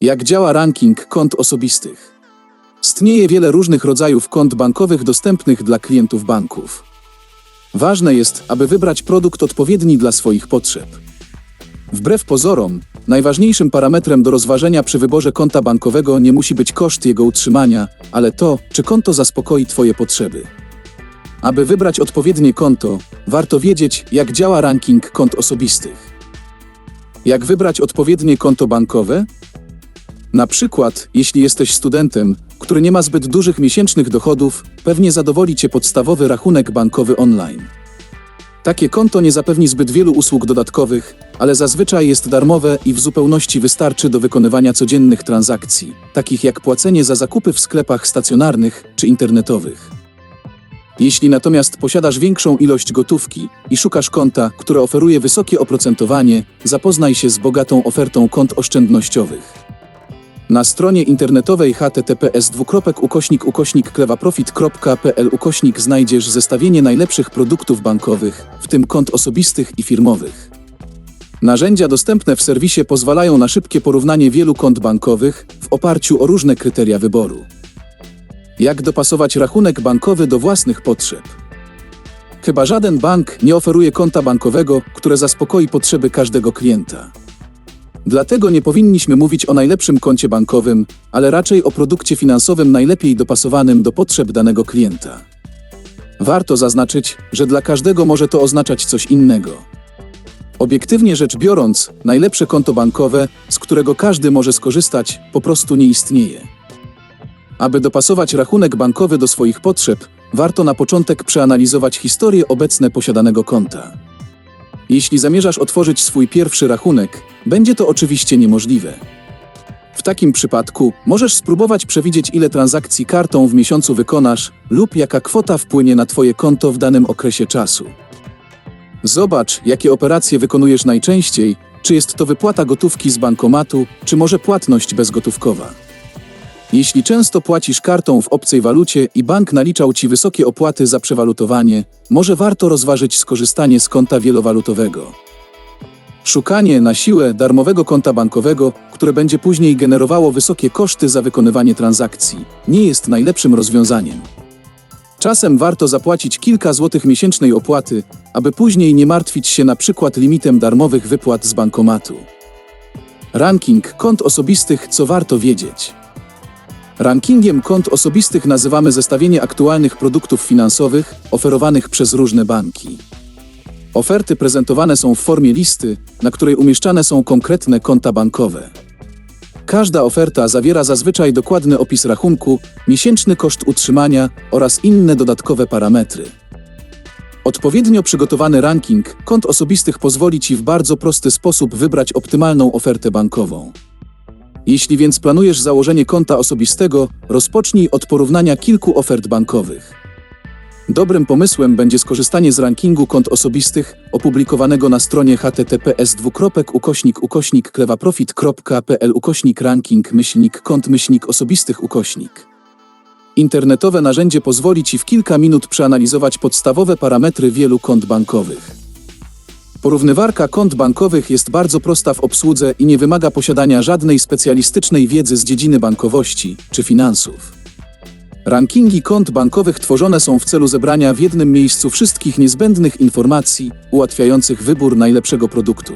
Jak działa ranking kont osobistych? Istnieje wiele różnych rodzajów kont bankowych dostępnych dla klientów banków. Ważne jest, aby wybrać produkt odpowiedni dla swoich potrzeb. Wbrew pozorom, najważniejszym parametrem do rozważenia przy wyborze konta bankowego nie musi być koszt jego utrzymania, ale to, czy konto zaspokoi Twoje potrzeby. Aby wybrać odpowiednie konto, warto wiedzieć, jak działa ranking kont osobistych. Jak wybrać odpowiednie konto bankowe? Na przykład, jeśli jesteś studentem, który nie ma zbyt dużych miesięcznych dochodów, pewnie zadowoli Cię podstawowy rachunek bankowy online. Takie konto nie zapewni zbyt wielu usług dodatkowych, ale zazwyczaj jest darmowe i w zupełności wystarczy do wykonywania codziennych transakcji, takich jak płacenie za zakupy w sklepach stacjonarnych czy internetowych. Jeśli natomiast posiadasz większą ilość gotówki i szukasz konta, które oferuje wysokie oprocentowanie, zapoznaj się z bogatą ofertą kont oszczędnościowych. Na stronie internetowej https ukośnik ukośnik klewaprofit.pl ukośnik znajdziesz zestawienie najlepszych produktów bankowych, w tym kont osobistych i firmowych. Narzędzia dostępne w serwisie pozwalają na szybkie porównanie wielu kont bankowych w oparciu o różne kryteria wyboru. Jak dopasować rachunek bankowy do własnych potrzeb? Chyba żaden bank nie oferuje konta bankowego, które zaspokoi potrzeby każdego klienta. Dlatego nie powinniśmy mówić o najlepszym koncie bankowym, ale raczej o produkcie finansowym najlepiej dopasowanym do potrzeb danego klienta. Warto zaznaczyć, że dla każdego może to oznaczać coś innego. Obiektywnie rzecz biorąc, najlepsze konto bankowe, z którego każdy może skorzystać, po prostu nie istnieje. Aby dopasować rachunek bankowy do swoich potrzeb, warto na początek przeanalizować historię obecne posiadanego konta. Jeśli zamierzasz otworzyć swój pierwszy rachunek, będzie to oczywiście niemożliwe. W takim przypadku możesz spróbować przewidzieć, ile transakcji kartą w miesiącu wykonasz lub jaka kwota wpłynie na Twoje konto w danym okresie czasu. Zobacz, jakie operacje wykonujesz najczęściej, czy jest to wypłata gotówki z bankomatu, czy może płatność bezgotówkowa. Jeśli często płacisz kartą w obcej walucie i bank naliczał Ci wysokie opłaty za przewalutowanie, może warto rozważyć skorzystanie z konta wielowalutowego. Szukanie na siłę darmowego konta bankowego, które będzie później generowało wysokie koszty za wykonywanie transakcji, nie jest najlepszym rozwiązaniem. Czasem warto zapłacić kilka złotych miesięcznej opłaty, aby później nie martwić się na przykład limitem darmowych wypłat z bankomatu. Ranking kont osobistych, co warto wiedzieć. Rankingiem kont osobistych nazywamy zestawienie aktualnych produktów finansowych oferowanych przez różne banki. Oferty prezentowane są w formie listy, na której umieszczane są konkretne konta bankowe. Każda oferta zawiera zazwyczaj dokładny opis rachunku, miesięczny koszt utrzymania oraz inne dodatkowe parametry. Odpowiednio przygotowany ranking kont osobistych pozwoli Ci w bardzo prosty sposób wybrać optymalną ofertę bankową. Jeśli więc planujesz założenie konta osobistego, rozpocznij od porównania kilku ofert bankowych. Dobrym pomysłem będzie skorzystanie z rankingu kont osobistych opublikowanego na stronie https ukośnik ukośnik klewaprofit.pl ukośnik ranking myślnik kont myślnik osobistych ukośnik. Internetowe narzędzie pozwoli Ci w kilka minut przeanalizować podstawowe parametry wielu kont bankowych. Porównywarka kont bankowych jest bardzo prosta w obsłudze i nie wymaga posiadania żadnej specjalistycznej wiedzy z dziedziny bankowości czy finansów. Rankingi kont bankowych tworzone są w celu zebrania w jednym miejscu wszystkich niezbędnych informacji ułatwiających wybór najlepszego produktu.